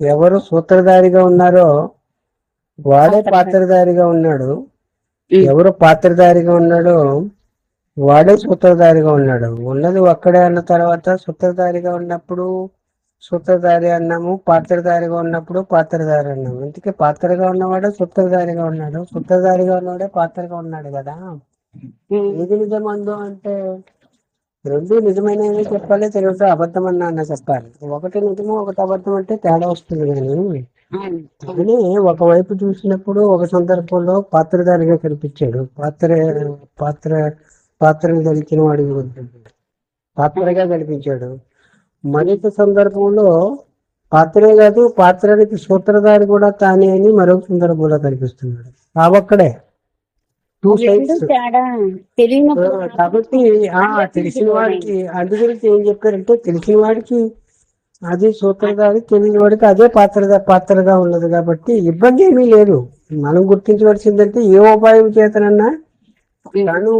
ఎవరు సూత్రధారిగా ఉన్నారో వాడే పాత్రధారిగా ఉన్నాడు. ఎవరు పాత్రధారిగా ఉన్నాడో వాడే సూత్రధారిగా ఉన్నాడు. ఉన్నది ఒక్కడే అన్న తర్వాత సూత్రధారిగా ఉన్నప్పుడు సూత్రధారి అన్నాము పాత్రధారిగా ఉన్నప్పుడు పాత్రధారి అన్నాము. అందుకే పాత్రగా ఉన్నవాడు సూత్రధారిగా ఉన్నాడు. సూత్రధారిగా ఉన్నవాడే పాత్రగా ఉన్నాడు కదా. ఏది నిజమందు అంటే రెండు నిజమైనవి చెప్పాలి తెలుగు అబద్ధం అన్న చెప్పాలి. ఒకటి నిజము ఒకటి అబద్ధం అంటే తేడా వస్తుంది కానీ కానీ ఒకవైపు చూసినప్పుడు ఒక సందర్భంలో పాత్రధారిగా కనిపించాడు. పాత్ర పాత్ర పాత్రను ధరించిన వాడికి పాత్రగా కనిపించాడు. మరొక సందర్భంలో పాత్రే కాదు పాత్రానికి సూత్రధారి కూడా తానే అని మరొక సందర్భంలో కనిపిస్తున్నాడు. ఆ ఒక్కడే. టూ సైడ్స్ కాబట్టి ఆ తెలిసిన వాడికి అందు గురించి ఏం చెప్పారంటే తెలిసిన వాడికి అది సూత్రధారి తెలియని వాడికి అదే పాత్రగా పాత్రగా ఉన్నది కాబట్టి ఇబ్బంది ఏమీ లేదు. మనం గుర్తించవలసిందంటే ఏ ఉపాయం చేతనన్నా తాను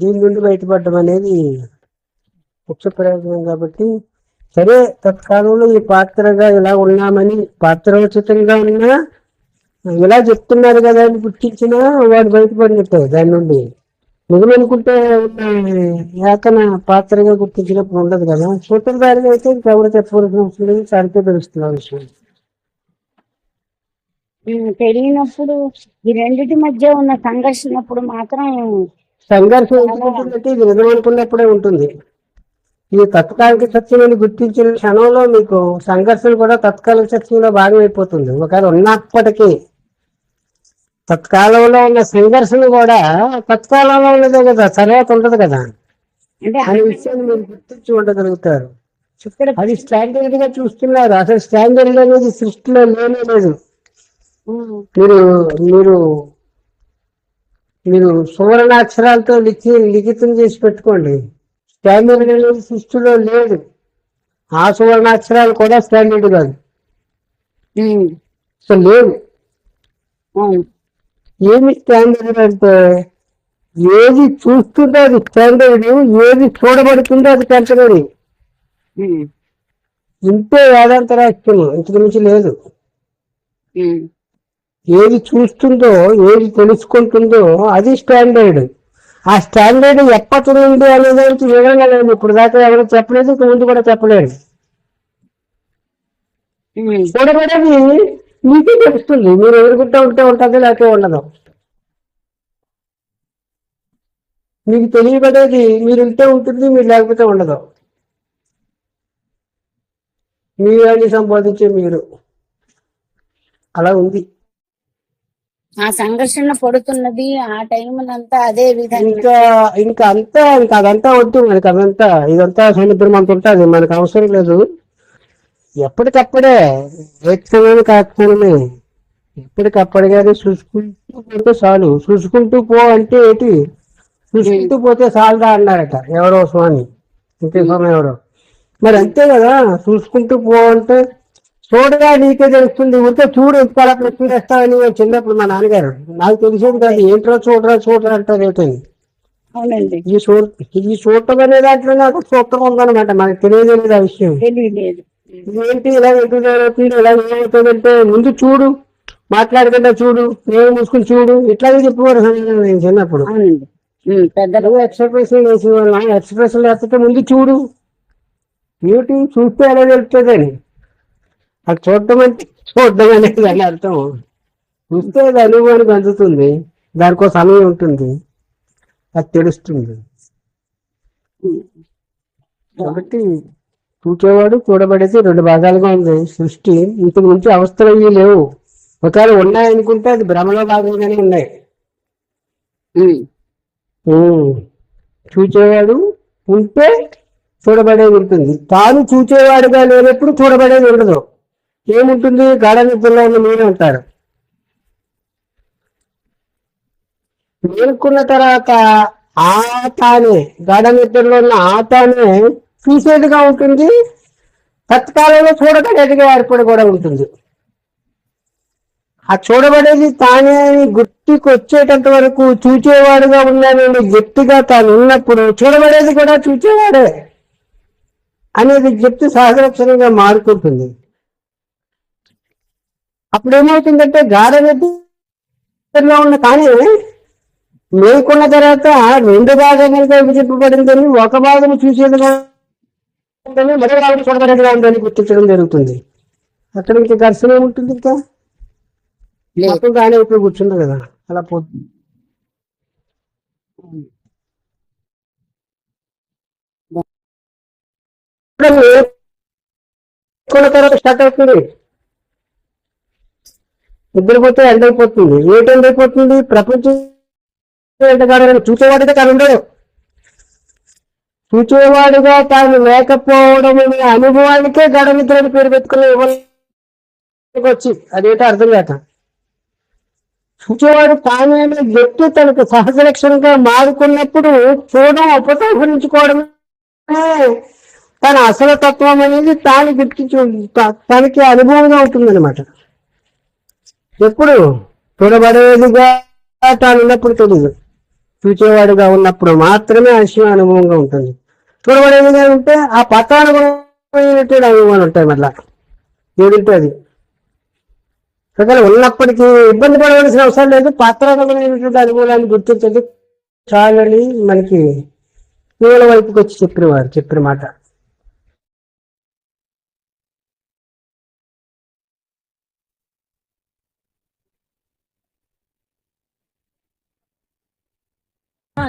దీని నుండి బయటపడడం అనేది ముఖ్య ప్రయోజనం కాబట్టి సరే తత్కాలంలో ఈ పాత్రగా ఇలా ఉన్నామని పాత్రోచితంగా ఉన్నా ఇలా చెప్తున్నారు కదా అని గుర్తించినా వాడు బయటపడినట్టే దాని నుండి. నిజమనుకుంటే ఏకన పాత్రగా గుర్తించినప్పుడు ఉండదు కదా. సూత్రధారిగా అయితే ఇంకెవరు చెప్పవలసిన అవసరం లేదు సారితో తెలుస్తుంది ఆ విషయం. తెలియనప్పుడు ఈ రెండిటి మధ్య ఉన్న సంఘర్షణప్పుడు మాత్రం సంఘర్షణ ఇది నిజం అనుకున్నప్పుడే ఉంటుంది. ఇది తత్కాలిక సత్యమని గుర్తించిన క్షణంలో మీకు సంఘర్షణ కూడా తత్కాలిక సత్యంలో భాగం అయిపోతుంది ఒకవేళ ఉన్నప్పటికీ తత్కాలంలో ఉన్న సంఘర్షణ కూడా తత్కాలంలో ఉన్నదే కదా తర్వాత ఉండదు కదా. అంటే అనే విషయాన్ని మీరు గుర్తించి ఉండగలుగుతారు. అది స్టాండర్డ్గా చూస్తున్నారు. అసలు స్టాండర్డ్ అనేది సృష్టిలో లేనే లేదు. మీరు మీరు మీరు సువర్ణాక్షరాలతో లిఖి లిఖితం చేసి పెట్టుకోండి. స్టాండర్డ్ అనేది సృష్టిలో లేదు. ఆ సువర్ణాక్షరాలు కూడా స్టాండర్డ్ కాదు. లేవు అవును. ఏమి స్టాండర్డ్ అంటే? ఏది చూస్తుందో అది స్టాండర్డ్ ఏది చూడబడుతుందో అది టెంపరీ ఉమ్, ఇంతే వేదాంత రాష్ట్రం ఇంతకు మించి లేదు. ఏది చూస్తుందో ఏది తెలుసుకుంటుందో అది స్టాండర్డ్ ఆ స్టాండర్డ్ ఎప్పటి నుండి అనేదానికి వివరంగా లేదు. ఇప్పుడు దాకా ఎవరు చెప్పలేదు ఇక ముందు కూడా చెప్పలేరు ఉమ్, చూడబడేది మీకే తెలుస్తుంది మీరు ఎదుర్కొంటూ ఉంటే ఉంటుంది లేకపోతే ఉండదు. మీకు తెలియబడేది మీరు ఉంటే ఉంటుంది మీరు లేకపోతే ఉండదు. మీరు అని సంబోధించే మీరు. అలా ఉంది. ఆ సంఘర్షణ పడుతున్నది ఆ టైం అంతా అదే విధంగా. ఇంకా ఇంకా అంతా ఇంకా అదంతా వద్దు మనకి అదంతా ఇదంతా సముద్రం అంత ఉంటుంది. మనకు అవసరం లేదు. ఎప్పటికప్పుడే ఏ క్షణానికి ఆ క్షణమే ఎప్పటికప్పటిగానే చూసుకుంటూ పోతే చాలు. చూసుకుంటూ పో అంటే ఏంటి? చూసుకుంటూ పోతే చాలదా అన్నారట ఎవరో స్వామి. ఇంకే స్వామి ఎవరో. మరి అంతే కదా? చూసుకుంటూ పో అంటే చూడగా నీకే తెలుస్తుంది. ఊరికే చూడు ఎంత చూడేస్తావని చిన్నప్పుడు మా నాన్నగారు. నాకు తెలిసేది కాదు ఏంట్రా చూడరా చూడరా అంటారు ఏంటని. అవునండి. ఈ చూ ఈ చూడటం అనే దాంట్లో నాకు సూత్రం ఉందన్నమాట. మనకు తెలియదు ఆ విషయం? ఏంటి ఇలా ఎందుకు జరుగుతుంది ఇలా ఏమవుతుందంటే ముందు చూడు మాట్లాడకుండా చూడు నేను మూసుకుని చూడు ఇట్లాగే చెప్పేవారు నేను చిన్నప్పుడు. పెద్దలు ఎక్స్ప్రెషన్ వేసేవాళ్ళం ఎక్స్ప్రెషన్ లేకపోతే ముందు చూడు. ఏమిటి? చూస్తే ఎలా అని అది చూడటం అంటే చూడడం అనేది దాని అర్థం. చూస్తే అది అనుభవానికి అందుతుంది. దానికో సమయం ఉంటుంది. అది తెలుస్తుంది. కాబట్టి చూచేవాడు చూడబడేది రెండు భాగాలుగా ఉంది. సృష్టి ఇంతకు మించి అవస్థలు అయ్యి లేవు. ఒకవేళ ఉన్నాయనుకుంటే అది భ్రమలో భాగంగానే ఉన్నాయి. చూచేవాడు ఉంటే చూడబడేది ఉంటుంది. తాను చూచేవాడుగా లేనప్పుడు చూడబడేది ఉండదు. ఏముంటుంది? గాఢ నిద్రలో ఉన్న మీరు అంటారు. మేల్కొన్న తర్వాత ఆ తానే గాఢ నిద్రలో ఉన్న ఆ తానే చూసేదిగా ఉంటుంది. తత్కాలంలో చూడబడేదిగా ఏర్పడి కూడా ఉంటుంది. ఆ చూడబడేది తానే అని గుర్తుకు వచ్చేటంత వరకు చూచేవాడుగా ఉన్నానండి గట్టిగా తాను ఉన్నప్పుడు చూడబడేది కూడా చూచేవాడే అనేది చెప్తే సహజలక్షణంగా మారుకుంటుంది అప్పుడు ఏమవుతుందంటే గాఢ ఉన్న కానీ మేకున్న తర్వాత రెండు భాగాలుగా విభజింపబడిందని ఒక భాగం చూసేదిగా భాగం చూడబడేదిగా ఉందని గుర్తించడం జరుగుతుంది. అక్కడ ఇంకా ఘర్షణ ఏముంటుంది ఇంకా. మొత్తం కానీ ఇప్పుడు కూర్చుంది కదా. అలా పోతుంది తర్వాత స్టార్ట్ అవుతుంది? నిద్రపోతే ఎండ్ అయిపోతుంది ఏటి ఎండ్ అయిపోతుంది ప్రపంచం ఎండగాడని చూసేవాడిగా తాను ఉండడు చూచేవాడుగా తాను లేకపోవడం అనే అనుభవానికే గడ పేరు పెట్టుకుని వచ్చి అదేంటో అర్థం కాక. చూచేవాడు తాను వ్యక్తి తనకు సహజ లక్షణంగా మారుకున్నప్పుడు చూడడం ఉపసంహరించుకోవడం తన అసలు తత్వం అనేది తాను గుర్తించు తనకి అనుభవంగా ఉంటుందన్నమాట. ఎప్పుడు చూడబడేదిగా తాను ఉన్నప్పుడు తెలియదు చూచేవాడుగా ఉన్నప్పుడు మాత్రమే ఆశయం అనుభవంగా ఉంటుంది. చూడబడేదిగా ఉంటే ఆ పత్రానుగుణమైనటువంటి అనుభవాలు ఉంటాయి మళ్ళా. ఏదంటే అది ఒకవేళ ఉన్నప్పటికీ ఇబ్బంది పడవలసిన అవసరం లేదు. పాత్రానుగుణమైనటువంటి అనుభవాన్ని గుర్తించండి చాలని మనకి మూల వైపుకి వచ్చి చెప్పిన వారు చెప్పిన మాట.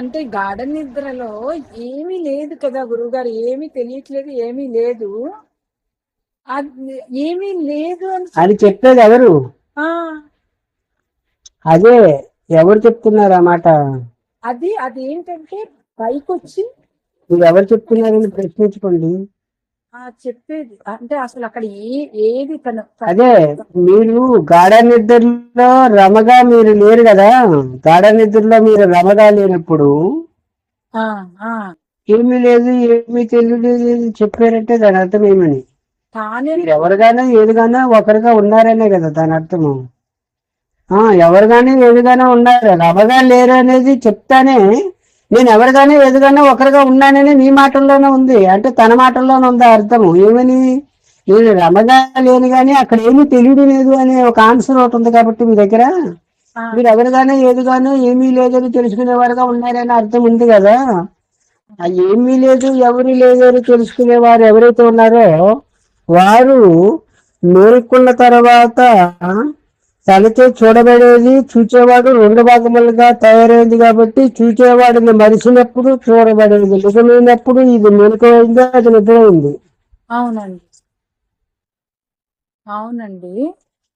అంటే గాఢ నిద్రలో ఏమీ లేదు కదా గురువుగారు ఏమీ తెలియట్లేదు ఏమీ లేదు. ఏమీ లేదు అని చెప్పేది ఎవరు? ఆ, అదే ఎవరు చెప్తున్నారు ఆ మాట? అది అది ఏంటంటే పైకి వచ్చి ఎవరు చెప్తున్నారని ప్రశ్నించుకోండి. చెప్పేది. అంటే అసలు అక్కడ ఏ ఏది తను అదే మీరు గాఢ నిద్రలో రమగా మీరు లేరు కదా? గాఢ నిద్రలో మీరు రమగా లేనప్పుడు ఏమీ లేదు ఏమీ తెలియలేదు చెప్పారంటే దాని అర్థం ఏమని? ఎవరిగానో ఏదిగానో ఒకరిగా ఉన్నారనే కదా దాని అర్థము. ఆ ఎవరిగానే ఏదిగానో ఉన్నారు. రమగా లేరు అనేది చెప్తానే నేను ఎవరిగానే ఏదిగానో ఒకరిగా ఉన్నానని నీ మాటల్లోనే ఉంది. అంటే తన మాటల్లోనే ఉంది ఆ అర్థము? ఏమని? నేను రమగా లేను కానీ అక్కడ ఏమీ తెలియదు లేదు అనే ఒక ఆన్సర్ ఒకటి ఉంది కాబట్టి మీ దగ్గర. మీరు ఎవరిగానో ఏదిగానో ఏమీ లేదని తెలుసుకునేవారుగా ఉన్నారని అర్థం ఉంది కదా. ఆ ఏమీ లేదు ఎవరు లేదు అని తెలుసుకునేవారు ఎవరైతే ఉన్నారో వారు మేల్కొన్న తర్వాత తనతో చూడబడేది చూచేవాడు రెండు భాగములుగా తయారైంది కాబట్టి చూచేవాడిని మరిచినప్పుడు చూడబడేది. నిజమైనప్పుడు ఇది మెలకువైంది? అది నిద్రైంది అవునండి. అవునండి.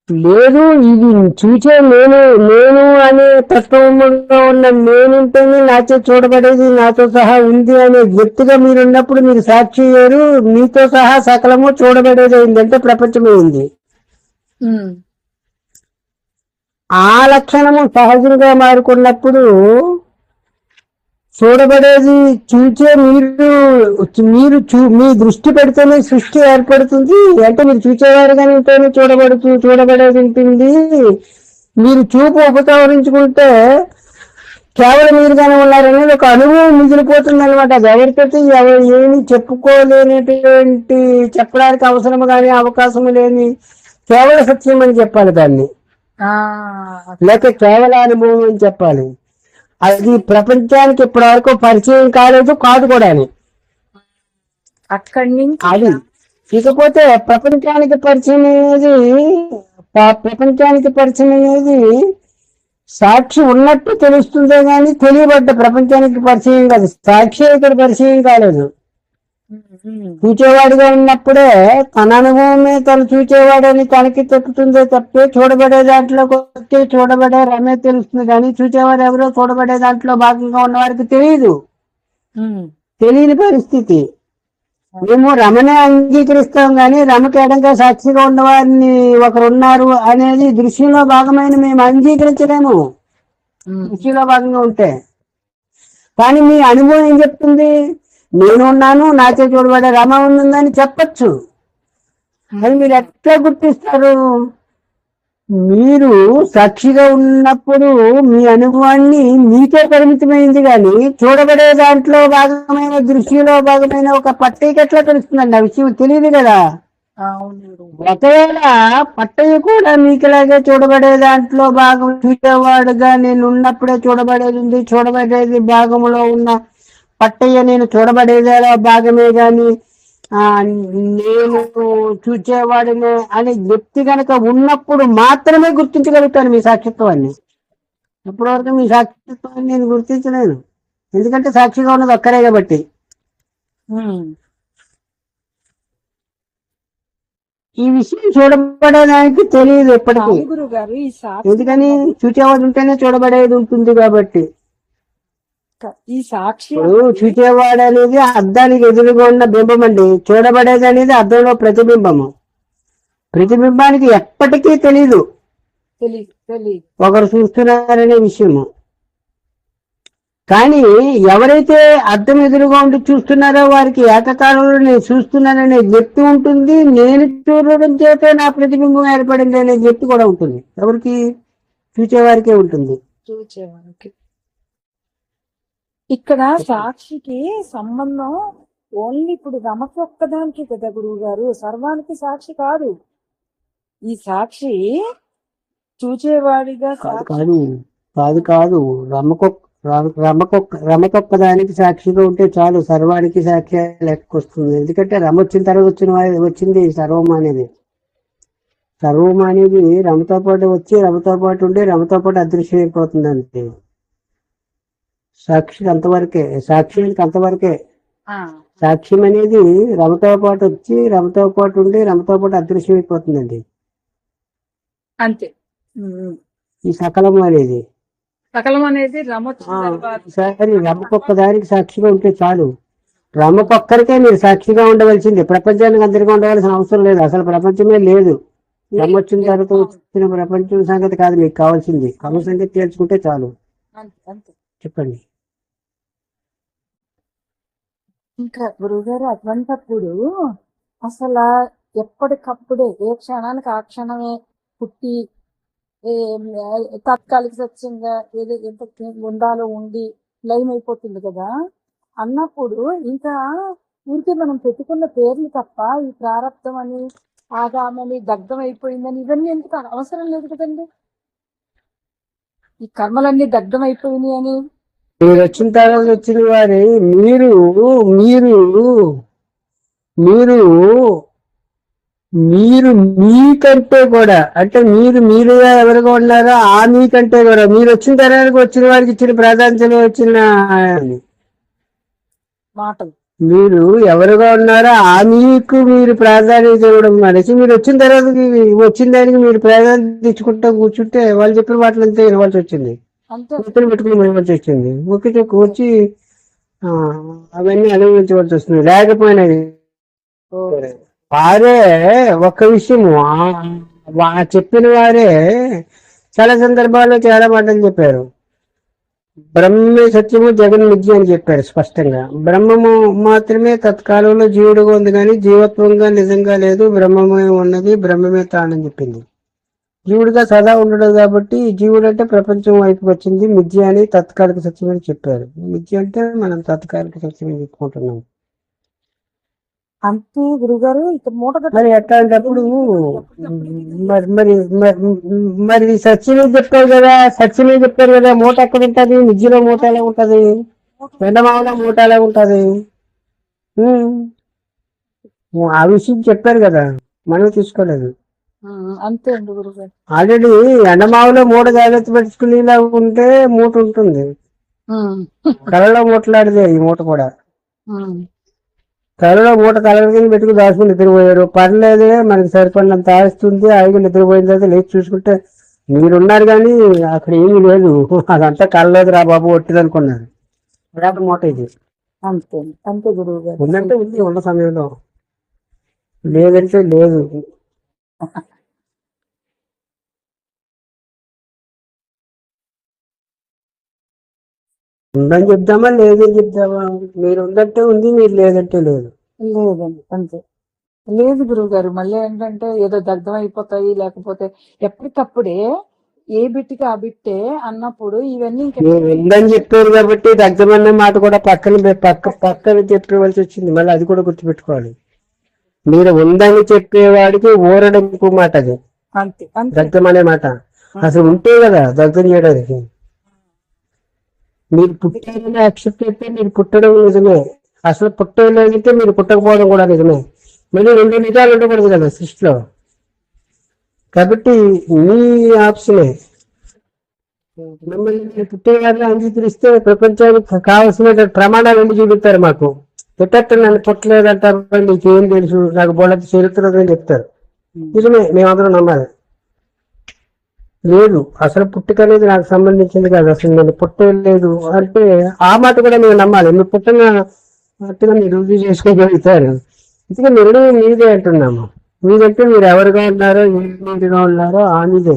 లేదు ఇది చూసే నేను నేను అనే తత్వంలో ఉన్న నేనుంటేనే నాతో చూడబడేది నాతో సహా ఉంది అనే వ్యక్తిగా మీరు ఉన్నప్పుడు మీరు సాక్షి వేరు మీతో సహా సకలము చూడబడేది అయింది అంటే ప్రపంచమే ఉంది. ఉమ్, ఆ లక్షణము సహజంగా మారుకున్నప్పుడు చూడబడేది చూచే మీరు మీరు చూ మీ దృష్టి పెడితేనే సృష్టి ఏర్పడుతుంది. అంటే మీరు చూచేవారుగానే ఉంటేనే చూడబడుతూ చూడబడేది ఉంటుంది మీరు చూపు ఉపసంహరించుకుంటే కేవలం మీరుగానే ఉన్నారనేది ఒక అనుభవం మిగిలిపోతుంది అనమాట అది ఎవరికైతే ఎవరు ఏమి చెప్పుకోలేనటువంటి చెప్పడానికి అవసరం కానీ అవకాశం లేని కేవల సత్యం అని చెప్పాలి దాన్ని. లేక కేవల అనుభవం అని చెప్పాలి. అది ప్రపంచానికి ఇప్పటి వరకు పరిచయం కాలేదు కాదు కూడా అని. అక్కడి నుంచి అది. ఇకపోతే ప్రపంచానికి పరిచయం అనేది ప్రపంచానికి పరిచయం అనేది సాక్షి ఉన్నట్టు తెలుస్తుందే గాని తెలియబడ్డ ప్రపంచానికి పరిచయం కాదు. సాక్షి ఇక్కడ పరిచయం కాలేదు. చూచేవాడిగా ఉన్నప్పుడే తన అనుభవమే తను చూచేవాడని తనకి చెప్తుందే తప్పే చూడబడే దాంట్లో చూడబడే రమే తెలుస్తుంది కానీ చూచేవాడు ఎవరో చూడబడే దాంట్లో భాగంగా ఉన్నవాడికి తెలియదు తెలియని పరిస్థితి. మేము రమనే అంగీకరిస్తాం కానీ రమకి ఎడంగా సాక్షిగా ఉన్నవారిని ఒకరు ఉన్నారు అనేది దృశ్యంలో భాగమైన మేము అంగీకరించలేము. దృష్టిలో భాగంగా ఉంటే. కానీ మీ అనుభవం ఏం చెప్తుంది? నేను ఉన్నాను నాతో చూడబడే రమ ఉందని చెప్పచ్చు. మరి మీరు ఎట్లా గుర్తిస్తారు? మీరు సాక్షిగా ఉన్నప్పుడు మీ అనుభవాన్ని మీకే పరిమితమైంది కానీ చూడబడే దాంట్లో భాగమైన దృష్టిలో భాగమైన ఒక పట్టీకి ఎట్లా తెలుస్తుందండి? ఆ విషయం తెలియదు కదా. ఒకవేళ పట్టయ్య కూడా మీకులాగే చూడబడే దాంట్లో భాగం చూసేవాడుగా నేను ఉన్నప్పుడే చూడబడేది ఉంది చూడబడేది భాగంలో ఉన్న పట్టయ్య నేను చూడబడేది భాగమే గాని ఆ నేను చూచేవాడినే అనే వ్యక్తి గనక ఉన్నప్పుడు మాత్రమే గుర్తించగలుగుతాను మీ సాక్షిత్వాన్ని. ఇప్పటివరకు మీ సాక్షిత్వాన్ని నేను గుర్తించలేను. ఎందుకంటే సాక్షిగా ఉన్నది ఒక్కరే కాబట్టి. ఈ విషయం చూడబడేదానికి తెలియదు ఎప్పటికీ. ఎందుకని? చూచేవాడు ఉంటేనే చూడబడేది ఉంటుంది కాబట్టి. ఈ సాక్షి చూచేవాడు అనేది అద్దానికి ఎదురుగా ఉన్న బింబం అండి. చూడబడేది అనేది అద్దంలో ప్రతిబింబము. ప్రతిబింబానికి ఎప్పటికీ తెలీదు. ఒకరు చూస్తున్నారనే విషయము. కానీ ఎవరైతే అద్దం ఎదురుగా ఉండి చూస్తున్నారో వారికి ఏకకాలంలో నేను చూస్తున్నాననే వ్యక్తి ఉంటుంది. నేను చూడడం చేత నా ప్రతిబింబం ఏర్పడింది అనే వ్యక్తి కూడా ఉంటుంది. ఎవరికి? చూచేవారికే ఉంటుంది. చూచేవారికి. ఇక్కడ సాక్షికి సంబంధం ఓన్లీ ఇప్పుడు రమకు ఒక్కదానికి కదా గురువు గారు సర్వానికి సాక్షి కాదు. ఈ సాక్షి చూచేవాడిగా కాదు కాదు. కాదు కాదు. రమకొక్క రమకొక్క రమకొక్క దానికి సాక్షిగా ఉంటే చాలు సర్వానికి సాక్షి లెక్కొస్తుంది ఎందుకంటే రమ వచ్చిన తర్వాత వచ్చిన వచ్చింది సర్వం అనేది. సర్వం అనేది రమతో పాటు వచ్చి రమతో పాటు ఉండి రమతో పాటు అదృశ్యం అయిపోతుంది అంతే సాక్షి అంతవరకే సాక్షికి అంతవరకే. సాక్ష్యం అనేది రమతో పాటు వచ్చి రమతో పాటు ఉండి రమతో పాటు అదృశ్యం అయిపోతుందండి అంతే. ఈ సకలం అనేది. సకలం అనేది రమ ఈసారి సాక్షిగా ఉంటే చాలు. రమ్మకొక్కరికే మీరు సాక్షిగా ఉండవలసింది. ప్రపంచానికి అందరికీ ఉండవలసిన అవసరం లేదు. అసలు ప్రపంచమే లేదు. రమ్మ వచ్చిన తర్వాత వచ్చిన ప్రపంచం సంగతి కాదు. మీకు కావాల్సింది. కమ్మ సంగతి తేల్చుకుంటే చాలు. అంతే. చెప్పండి. ఇంకా గురువుగారు అటువంటప్పుడు అసలు ఎప్పటికప్పుడే ఏ క్షణానికి ఆ క్షణమే పుట్టి తాత్కాలిక సత్యంగా ఏదో ఎంత ఉండాలో ఉండి లైన్ అయిపోతుంది కదా? అన్నప్పుడు ఇంకా ఊరికే మనం పెట్టుకున్న పేర్లు తప్ప ఈ ప్రారంధం అని ఆగామని దగ్ధం అయిపోయిందని ఇవన్నీ ఎందుకు అవసరం లేదు కదండి? ఈ కర్మలన్నీ దగ్ధం అయిపోయినాయి అని మీరు వచ్చిన తర్వాత వచ్చిన వారి మీరు మీరు మీరు మీరు మీకంటే కూడా అంటే మీరు మీరుగా ఎవరుగా ఉన్నారో ఆ మీకంటే కూడా మీరు వచ్చిన తర్వాత వచ్చిన వారికి ఇచ్చిన ప్రాధాన్యత వచ్చిన మాటలు. మీరు ఎవరుగా ఉన్నారో ఆ మీకు మీరు ప్రాధాన్యత ఇవ్వడం అనేసి మీరు వచ్చిన తర్వాత వచ్చిన దానికి మీరు ప్రాధాన్యత ఇచ్చుకుంటా కూర్చుంటే వాళ్ళు చెప్పిన మాటలు అంతే వినవలసి వచ్చింది. కూతురు పెట్టుకుని వినవలసి వచ్చింది ఒకే వచ్చి అవన్నీ అనుభవించవలసి వస్తుంది. లేకపోయినది వారే ఒక విషయము. చెప్పిన వారే చాలా సందర్భాల్లో చాలా మాటలు చెప్పారు. బ్రహ్మే సత్యము జగన్ మిథ్య అని చెప్పారు స్పష్టంగా. బ్రహ్మము మాత్రమే తత్కాలంలో జీవుడుగా ఉంది కానీ జీవత్వంగా నిజంగా లేదు బ్రహ్మమే ఉన్నది బ్రహ్మమే తానని చెప్పింది. జీవుడిగా సదా ఉండడు కాబట్టి జీవుడు అంటే ప్రపంచం వైపుకి వచ్చింది. మిథ్య అని తత్కాలిక సత్యం అని చెప్పారు. మిథ్య అంటే మనం తత్కాలిక సత్యం అని చెప్పుకుంటున్నాం. అంతే గురుగారు మరి అట్లాంటప్పుడు మరి మరి మరి- సత్యమే చెప్పారు కదా సత్యమే చెప్పారు కదా మూట ఎక్కడ ఉంటది? నిజ్జలో మూట ఎలా ఉంటది? ఎండమావలో మూట ఎలా ఉంటది. ఆ విషయం చెప్పారు కదా మనం తీసుకోలేదు. అంతే అండి గురుగారు. ఆల్రెడీ ఎండమావలో మూట జాగ్రత్త పెట్టుకునేలా ఉంటే మూట ఉంటుంది. కలలో మూటలాడితే ఈ మూట కూడా. కలలో మూట కలల కింద పెట్టుకుని దాచుకుని నిద్రపోయారు. పర్లేదే మనకి సరిపడినంత ఆస్తుంది ఆగి నిద్రపోయిన తర్వాత లేచి చూసుకుంటే మీరున్నారు కానీ అక్కడ ఏమీ లేదు. అదంతా కలలేదు రా బాబు ఒట్టిది అనుకున్నారు. మూట ఇది. అంతే అంతే గురువు గారు ఉందంటే ఉంది ఉన్న సమయంలో. లేదంటే లేదు. ఉందని చెప్దామా లేదని చెప్దామా? మీరు ఉందంటే ఉంది మీరు లేదంటే లేదు. లేదండి అంతే. లేదు గురువు గారు మళ్ళీ ఏంటంటే ఏదో దగ్ధం అయిపోతాయి లేకపోతే ఎప్పటికప్పుడే ఏ బిట్టికి ఆ బిట్టే అన్నప్పుడు ఇవన్నీ ఇంకా మీరు ఉందని చెప్పారు కాబట్టి దగ్గరన్న మాట కూడా పక్కన పక్క పక్కన చెప్పవలసి వచ్చింది. మళ్ళీ అది కూడా గుర్తుపెట్టుకోవాలి. మీరు ఉందని చెప్పేవాడికి ఊరడింపు మాట అది అంతే. దగ్ధం అనే మాట. అసలు ఉంటే కదా దగ్ధం చేయడానికి. మీరు పుట్టారని యాక్సెప్ట్ చెప్పి మీరు పుట్టడం నిజమే. అసలు పుట్టలేదంటే మీరు పుట్టకపోవడం కూడా నిజమే. మళ్ళీ రెండు నిజాలు ఉండకూడదు కదా సృష్టిలో. కాబట్టి మీ ఆప్షనే. మిమ్మల్ని మీరు పుట్టేవారిని అంగీకరిస్తే ప్రపంచానికి కావలసిన ప్రమాణాలు ఎందుకు చూపిస్తారు మాకు? పుట్టట్టు నన్ను పుట్టలేదంటారు నీకేం ఏం తెలుసు? నాకు బోళ్ళ చరిత్ర చెప్తారు. నిజమే మేమందరం నమ్మాలి. లేదు. అసలు పుట్టుక అనేది నాకు సంబంధించింది కాదు. అసలు నేను పుట్టలేదు అంటే ఆ మాట కూడా మీరు నమ్మాలి. మీరు పుట్టిన పుట్టిన మీరు రుజువు చేసుకోగలుగుతారు. ఇందుకే నిర్ణయం మీదే అంటున్నాము. మీదంటే మీరు ఎవరుగా ఉన్నారో ఏ మీరుగా ఉన్నారో ఆ మీదే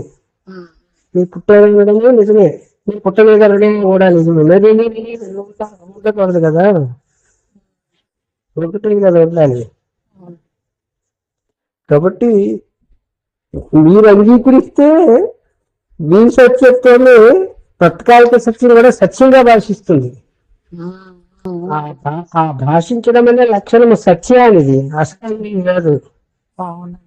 మీరు పుట్టగలగడమే నిజమే. మీరు పుట్టలేదనడం కూడా నిజమే. మరి మీరు ఉండకూడదు కదా. ఒకటే కదా ఉండాలి. కాబట్టి మీరు అంగీకరిస్తే మీ సత్యత్వమే తత్కాలిక సత్యం కూడా సత్యంగా భాషిస్తుంది. ఆ. భాషించడం అనే లక్షణము సత్యానిది. అసలు కాదు. అవును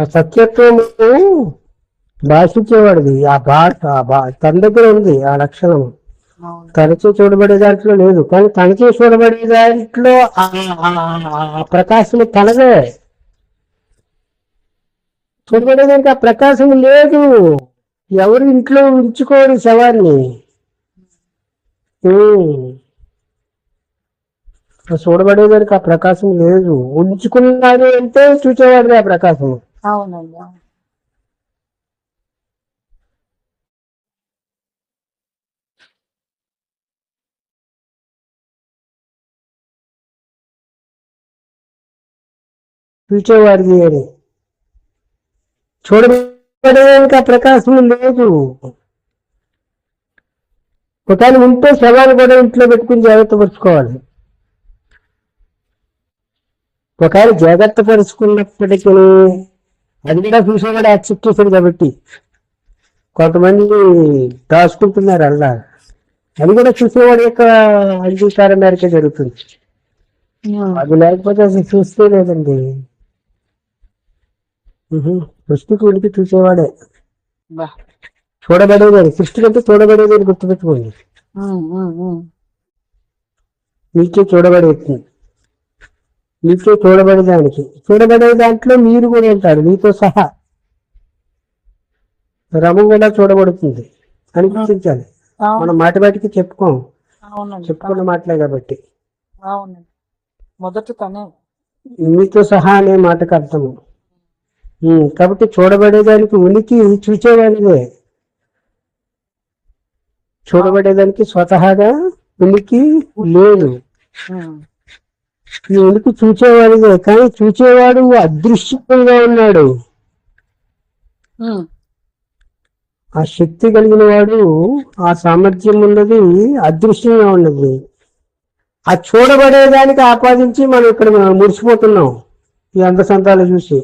ఆ సత్యత్వము భాషించేవాడిది. ఆ భాష తన దగ్గర ఉంది ఆ లక్షణము. తరచూ చూడబడే దాంట్లో లేదు. కానీ తనచే చూడబడే దాంట్లో ఆ ప్రకాశం తనదే. చూడబడేదానికి ఆ ప్రకాశం లేదు. ఎవరు ఇంట్లో ఉంచుకోరు శవాన్ని. ఆ చూడబడేదానికి ఆ ప్రకాశం లేదు. ఉంచుకున్నాడు అంటే చూసేవాడు ఆ ప్రకాశం అవునండి చూచేవాడిది అని. చూడబడేదానికి ఆ ప్రకాశం లేదు. ఒకవేళ ఉంటే శవాన్ని కూడా ఇంట్లో పెట్టుకుని జాగ్రత్త పరుచుకోవాలి. ఒకవేళ జాగ్రత్త పరుచుకున్నప్పటికీ అది కూడా చూసేవాడు యాక్సెప్ట్ చేశాడు కాబట్టి కొంతమంది దాచుకుంటున్నారు అలా. అది కూడా చూసేవాడి యొక్క అంగీకారం మేరకే జరుగుతుంది. అది లేకపోతే అసలు చూస్తే లేదండి ఉనికి చూసేవాడే. బా. చూడబడేదని సృష్టి కంటే చూడబడేదని గుర్తుపెట్టుకోండి. మీకే చూడబడేది. మీకే చూడబడేదానికి చూడబడే దాంట్లో మీరు కూడా ఉంటారు. మీతో సహా. రము కూడా చూడబడుతుంది. అని గుర్తించాలి. మనం మాటి మాటికి చెప్పుకోం. చెప్పుకున్న మాటలే కాబట్టి. మొదట తనే. మీతో సహా అనే మాటకు అర్థము. కాబట్టి చూడబడేదానికి ఉనికి చూచేదానిదే చూడబడేదానికి స్వతహాగా ఉనికి లేదు ఈ ఉనికి చూచేవాడిదే కానీ చూచేవాడు అదృశ్యంగా ఉన్నాడు. ఆ శక్తి కలిగిన వాడు ఆ సామర్థ్యం ఉన్నది అదృశ్యంగా ఉన్నది. ఆ చూడబడేదానికి ఆపాదించి మనం ఇక్కడ మురిసిపోతున్నాం ఈ అందసంతాలు చూసి.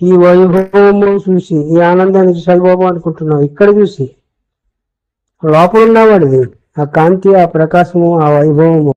ఈ వైభవము చూసి ఈ ఆనందాన్ని చూసి అనుభవం అనుకుంటున్నాం ఇక్కడ చూసి. లోపల ఉన్నవాడిది ఆ కాంతి ఆ ప్రకాశము ఆ వైభవము.